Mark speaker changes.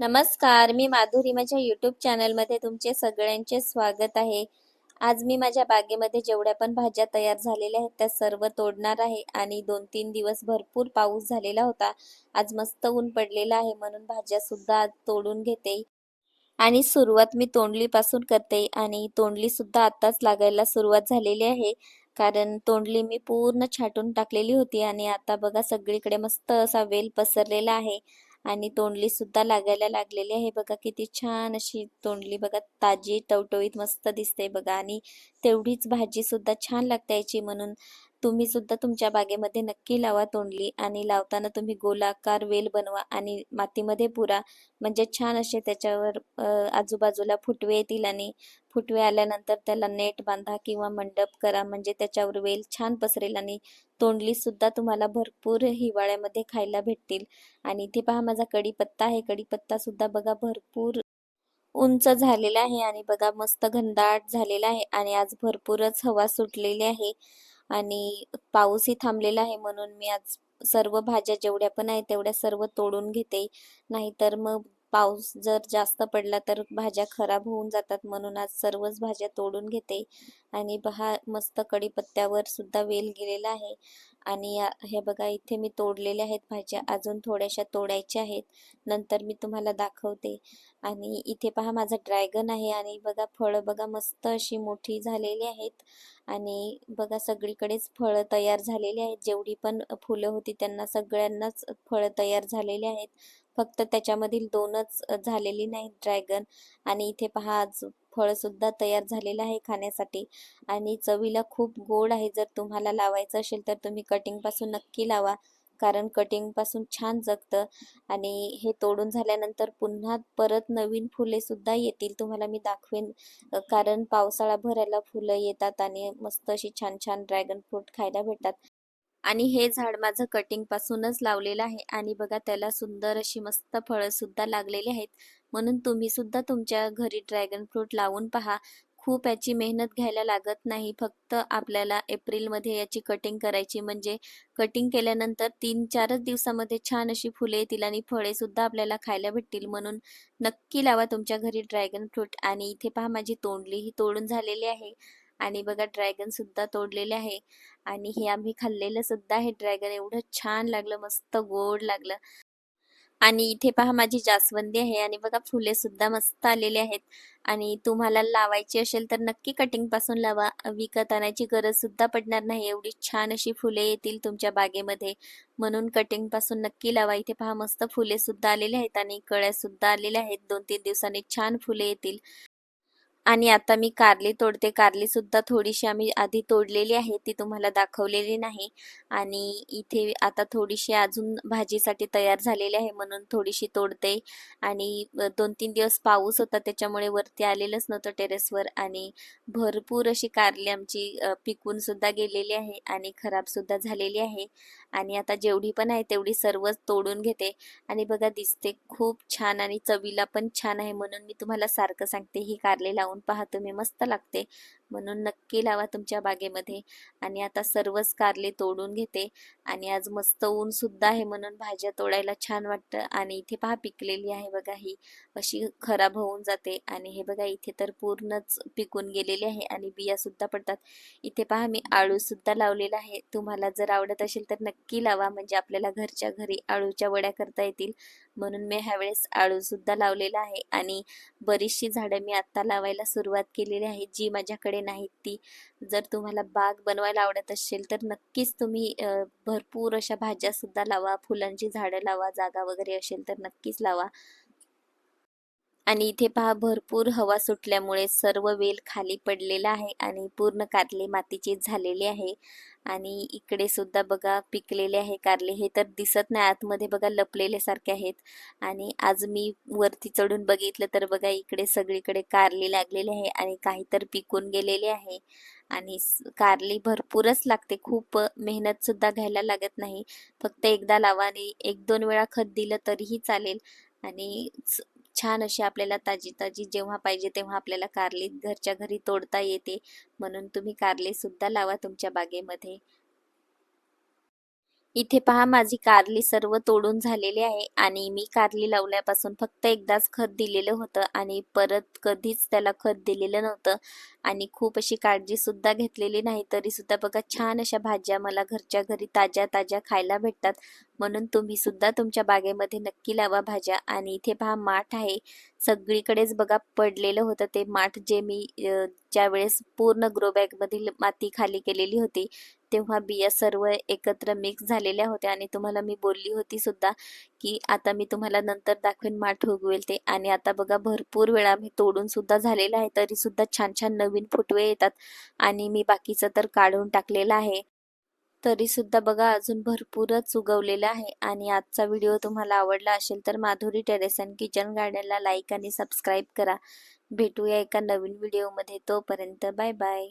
Speaker 1: नमस्कार मी माधुरी. माझ्या यूट्यूब चॅनलमध्ये तुमचे सगळ्यांचे स्वागत आहे. आज मी माझ्या बागेमध्ये जेवढ्या पण भाज्या तयार झालेल्या आहेत त्या सर्व तोडणार आहे आणि दोन तीन दिवस भरपूर पाऊस झालेला होता. आज मस्त ऊन पडलेला आहे म्हणून भाज्या सुद्धा आज तोडून घेते. आणि सुरुवात मी तोंडलीपासून करते आणि तोंडली सुद्धा आताच लागायला सुरुवात झालेली आहे. कारण तोंडली मी पूर्ण छाटून टाकलेली होती आणि आता बघा सगळीकडे मस्त असा वेल पसरलेला आहे. आणि तोंडली सुद्धा लागायला लागलेली आहे. बघा किती छान अशी तोंडली बघा ताजी टवटवीत मस्त दिसते बघा. आणि तेवढीच भाजी सुद्धा छान लागते याची म्हणून. तुम्ही सुद्धा तुमच्या बागेमध्ये नक्की लावा तोंडली आणि लावताना तुम्ही गोलाकार वेल बनवा आणि मातीमध्ये पुरा. म्हणजे छान असे त्याच्यावर आजूबाजूला फुटवे येतील आणि फुटवे आल्यानंतर त्याला नेट बांधा किंवा मंडप करा. म्हणजे त्याच्यावर वेल छान पसरेल आणि तोंडली सुद्धा तुम्हाला भरपूर हिवाळ्यामध्ये खायला भेटतील. आणि इथे पहा माझा कढीपत्ता आहे. कढीपत्ता सुद्धा बघा भरपूर उंच झालेला आहे आणि बघा मस्त घनदाट झालेला आहे आणि आज भरपूरच हवा सुटलेली आहे. आणि पाऊसही थांबलेला आहे म्हणून मी आज सर्व भाज्या जेवढ्या पण आहेत तेवढ्या सर्व तोडून घेते. नाहीतर मग पाऊस जर जास्त पडला तर भाज्या खराब होऊन जातात म्हणून आज सर्वच भाज्या तोडून घेते. आणि बहा मस्त कढीपत्त्यावर सुद्धा वेल गेलेला आहे. आणि हे बघा इथे मी तोडलेल्या आहेत भाज्या. अजून थोड्याशा तोडायच्या आहेत. नंतर मी तुम्हाला दाखवते. आणि इथे पहा माझा ड्रॅगन आहे आणि बघा फळं बघा मस्त अशी मोठी झालेली आहेत. आणि बघा सगळीकडेच फळं तयार झालेली आहेत. जेवढी पण फुलं होती त्यांना सगळ्यांनाच फळं तयार झालेली आहेत. फक्त त्याच्यामधील दोनच झालेली नाहीत ड्रॅगन. आणि इथे पहा आज फळ सुद्धा तयार झालेलं आहे खाण्यासाठी. आणि चवीला खूप गोड आहे. जर तुम्हाला लावायचं असेल तर तुम्ही कटिंगपासून नक्की लावा. कारण कटिंगपासून छान जगतं. आणि हे तोडून झाल्यानंतर पुन्हा परत नवीन फुले सुद्धा येतील. तुम्हाला मी दाखवेन. कारण पावसाळा भरायला फुलं येतात आणि मस्त अशी छान छान ड्रॅगन फ्रूट खायला भेटतात. आणि हे झाड माझं कटिंग पासूनच लावलेलं आहे. आणि बघा त्याला सुंदर अशी मस्त फळं सुद्धा लागलेली आहेत. म्हणून तुम्ही सुद्धा तुमच्या घरी ड्रॅगन फ्रूट लावून पहा. खूप याची मेहनत घ्यायला लागत नाही. फक्त आपल्याला एप्रिलमध्ये याची कटिंग करायची म्हणजे कटिंग केल्यानंतर तीन चारच दिवसामध्ये छान अशी फुले येतील आणि फळे सुद्धा आपल्याला खायला भेटतील. म्हणून नक्की लावा तुमच्या घरी ड्रॅगन फ्रूट आणि इथे पहा माझी तोंडली ही तोडून झालेली आहे. आणि बघा ड्रॅगन सुद्धा तोडलेले आहे. आणि हे आम्ही खाल्लेलं सुद्धा आहे. ड्रॅगन एवढं छान लागलं मस्त गोड लागलं. आणि इथे पहा माझी जास्वंदी आहे आणि बघा फुले सुद्धा मस्त आलेले आहेत. आणि तुम्हाला लावायची असेल तर नक्की कटिंगपासून लावा. विकत आणायची गरज सुद्धा पडणार नाही. एवढी छान अशी फुले येतील तुमच्या बागेमध्ये. म्हणून कटिंगपासून नक्की लावा. इथे पहा मस्त फुले सुद्धा आलेले आहेत आणि कळ्या सुद्धा आलेल्या आहेत. दोन तीन दिवसांनी छान फुले येतील. आणि आता मी कारली तोडते. कारली सुद्धा थोडीशी आम्ही आधी तोडलेली आहे. ती तुम्हाला दाखवलेली नाही. आणि इथे आता थोडीशी अजून भाजीसाठी तयार झालेली आहे. म्हणून थोडीशी तोडते. आणि दोन तीन दिवस पाऊस होता. त्याच्यामुळे वरती आलेलंच नव्हतं टेरेसवर. आणि भरपूर अशी कारली आमची पिकून सुद्धा गेलेली आहे. आणि खराब सुद्धा झालेली आहे. आणि आता जेवढी पण आहे तेवढी सर्वच तोडून घेते. आणि बघा दिसते खूप छान आणि चवीला पण छान आहे. म्हणून मी तुम्हाला सारखं सांगते ही कारले लावून. पहा तुम्ही मस्त लागते. म्हणून नक्की लावा तुमच्या बागेमध्ये. आणि आता सर्वच कारले तोडून घेते. आणि आज मस्त ऊन सुद्धा आहे म्हणून भाज्या तोडायला छान वाटतं. आणि इथे पहा पिकलेली आहे बघा ही. अशी खराब होऊन जाते. आणि हे बघा इथे तर पूर्णच पिकून गेलेली आहे. आणि बिया सुद्धा पडतात. इथे पहा मी आळू सुद्धा लावलेला आहे. तुम्हाला जर आवडत असेल तर नक्की लावा. म्हणजे आपल्याला घरच्या घरी आळूच्या वड्या करता येतील. म्हणून मी ह्यावेळेस आळू सुद्धा लावलेला आहे. आणि बरीचशी झाडं मी आता लावायला सुरुवात केलेली आहे. जी माझ्याकडे नाहीत ती. जर तुम्हाला बाग बनवायला आवडत असेल तर नक्कीच तुम्ही भरपूर अशा भाज्या सुद्धा लावा. फुलांची झाडं लावा जागा वगैरे असेल तर नक्कीच लावा. आणि इथे पहा भरपूर हवा सुटल्यामुळे सर्व वेल खाली पडलेला आहे आणि पूर्ण कारले मातीचे झालेले आहे. आणि इकडे सुद्धा बघा पिकलेले आहे कारले. हे तर दिसत नाही आतमध्ये बघा लपलेले सारखे आहेत. आणि आज मी वरती चढून बघितलं तर बघा इकडे सगळीकडे कारले लागलेले आहे आणि काही तर पिकून गेलेले आहे. आणि कारली भरपूरच लागते. खूप मेहनत सुद्धा घ्यायला लागत नाही. फक्त एकदा लावा आणि एक दोन वेळा खत दिलं तरीही चालेल. आणि छान अशी आपल्याला ताजी ताजी जेव्हा पाहिजे तेव्हा आपल्याला कारली घरच्या घरी तोडता येते. म्हणून तुम्ही कारली सुद्धा लावा तुमच्या बागेमध्ये. इथे पहा माझी कारली सर्व तोडून झालेली आहे आणि मी कारली लावल्यापासून फक्त एकदाच खत दिलेलं होतं आणि परत कधीच त्याला खत दिलेलं नव्हतं. आणि खूप अशी काळजी सुद्धा घेतलेली नाही तरी सुद्धा बघा छान अशा भाज्या मला घरच्या घरी ताज्या ताज्या खायला भेटतात. म्हणून तुम्ही सुद्धा तुमच्या बागेमध्ये नक्की लावा भाज्या. आणि इथे पहा माठ आहे. सगळीकडेच बघा पडलेलं होतं ते माठ जे मी ज्या वेळेस पूर्ण ग्रो बॅग मधील माती खाली केलेली होती तेव्हा बिया सर्व एकत्र मिक्स झालेल्या होत्या आणि तुम्हाला मी बोलली होती सुद्धा की आता मी तुम्हाला नंतर दाखवेन माठ उगवेल ते. आणि आता बघा भरपूर वेळा मी तोडून सुद्धा झालेला आहे तरी सुद्धा छान छान नवीन फुटवे येतात आणि मी बाकीचं तर काढून टाकलेलं आहे. तरी सुद्धा बघा अजून भरपूरच उगवलेलं आहे आणि आजचा व्हिडिओ तुम्हाला आवडला असेल तर माधुरी टेरेस अँड किचन गार्डनला लाईक आणि सबस्क्राईब करा. भेटूया एका नवीन व्हिडिओमध्ये तोपर्यंत बाय बाय.